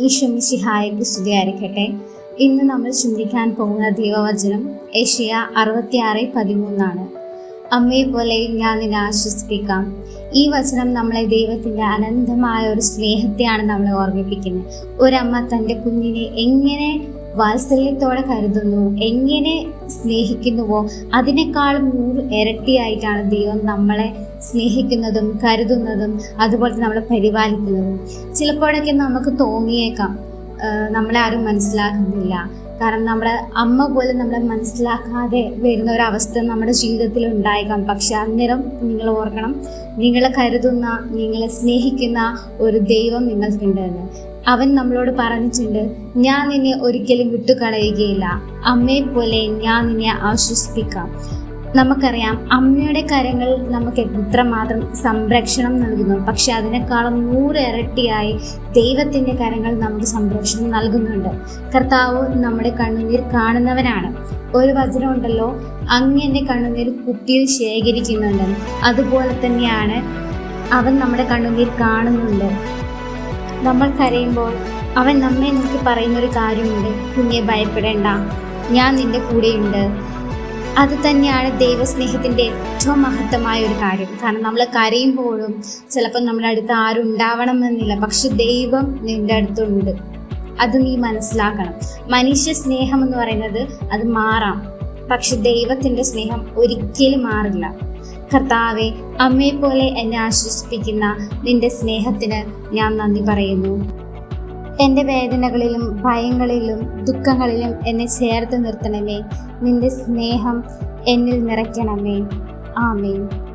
ഈശ്വമിശിഹായ്ക്ക് സ്തുതിയായിരിക്കട്ടെ ഇന്ന് നമ്മൾ ചിന്തിക്കാൻ പോകുന്ന ദൈവവചനം ഏഷ്യ അറുപത്തിയാറ് പതിമൂന്നാണ്. അമ്മയെ പോലെ ഞാൻ നിന്നെ ആശ്വസിപ്പിക്കാം. ഈ വചനം നമ്മളെ ദൈവത്തിന്റെ അനന്തമായ ഒരു സ്നേഹത്തെയാണ് നമ്മളെ ഓർമ്മിപ്പിക്കുന്നത്. ഒരമ്മ തന്റെ കുഞ്ഞിനെ എങ്ങനെ വാത്സല്യത്തോടെ കരുതുന്നു. എങ്ങനെ സ്നേഹിക്കുന്നുവോ അതിനേക്കാളും നൂറ് ഇരട്ടിയായിട്ടാണ് ദൈവം നമ്മളെ സ്നേഹിക്കുന്നതും കരുതുന്നതും അതുപോലെ നമ്മളെ പരിപാലിക്കുന്നതും. ചിലപ്പോഴൊക്കെ നമുക്ക് തോന്നിയേക്കാം. നമ്മളെ ആരും മനസ്സിലാക്കുന്നില്ല. കാരണം നമ്മുടെ അമ്മ പോലെ നമ്മളെ മനസ്സിലാക്കാതെ വരുന്ന ഒരു അവസ്ഥ നമ്മുടെ ജീവിതത്തിൽ ഉണ്ടായേക്കാം. പക്ഷെ അന്നേരം നിങ്ങൾ ഓർക്കണം നിങ്ങളെ കരുതുന്ന നിങ്ങളെ സ്നേഹിക്കുന്ന ഒരു ദൈവം നിങ്ങൾക്കുണ്ടെന്ന് അവൻ നമ്മളോട് പറഞ്ഞിട്ടുണ്ട് ഞാൻ നിന്നെ ഒരിക്കലും വിട്ടുകളയുകയില്ല. അമ്മയെ പോലെ ഞാൻ നിന്നെ ആശ്വസിപ്പിക്കാം. നമുക്കറിയാം അമ്മയുടെ കരങ്ങൾ നമുക്ക് എത്രമാത്രം സംരക്ഷണം നൽകുന്നു. പക്ഷെ അതിനേക്കാളും നൂറ് ഇരട്ടിയായി ദൈവത്തിന്റെ കരങ്ങൾ നമുക്ക് സംരക്ഷണം നൽകുന്നുണ്ട്. കർത്താവ് നമ്മുടെ കണ്ണുനീർ കാണുന്നവനാണ്. ഒരു വചനമുണ്ടല്ലോ ഉണ്ടല്ലോ അങ്ങനെ കണ്ണുനീർ കുപ്പിയിൽ ശേഖരിക്കുന്നുണ്ട്. അതുപോലെ തന്നെയാണ് അവൻ നമ്മുടെ കണ്ണുനീർ കാണുന്നുണ്ട്. നമ്മൾ കരയുമ്പോൾ അവൻ നമ്മെ നോക്കി പറയുന്നൊരു കാര്യമുണ്ട്. കുഞ്ഞെ ഭയപ്പെടേണ്ട. ഞാൻ നിന്റെ കൂടെയുണ്ട്. അത് തന്നെയാണ് ദൈവസ്നേഹത്തിന്റെ ഏറ്റവും മഹത്തമായ ഒരു കാര്യം. കാരണം നമ്മൾ കരയുമ്പോഴും ചിലപ്പോൾ നമ്മുടെ അടുത്ത് ആരും ഉണ്ടാവണമെന്നില്ല പക്ഷെ ദൈവം നിന്റെ അടുത്തുണ്ട്. അത് നീ മനസ്സിലാക്കണം. മനുഷ്യ സ്നേഹം എന്ന് പറയുന്നത് അത് മാറാം. പക്ഷെ ദൈവത്തിന്റെ സ്നേഹം ഒരിക്കലും മാറില്ല. കർത്താവെ അമ്മയെപ്പോലെ എന്നെ ആശ്വസിപ്പിക്കുന്ന നിന്റെ സ്നേഹത്തിന് ഞാൻ നന്ദി പറയുന്നു. എന്റെ വേദനകളിലും ഭയങ്ങളിലും ദുഃഖങ്ങളിലും എന്നെ ചേർത്ത് നിർത്തണമേ. നിന്റെ സ്നേഹം എന്നിൽ നിറയ്ക്കണമേ. ആമേൻ.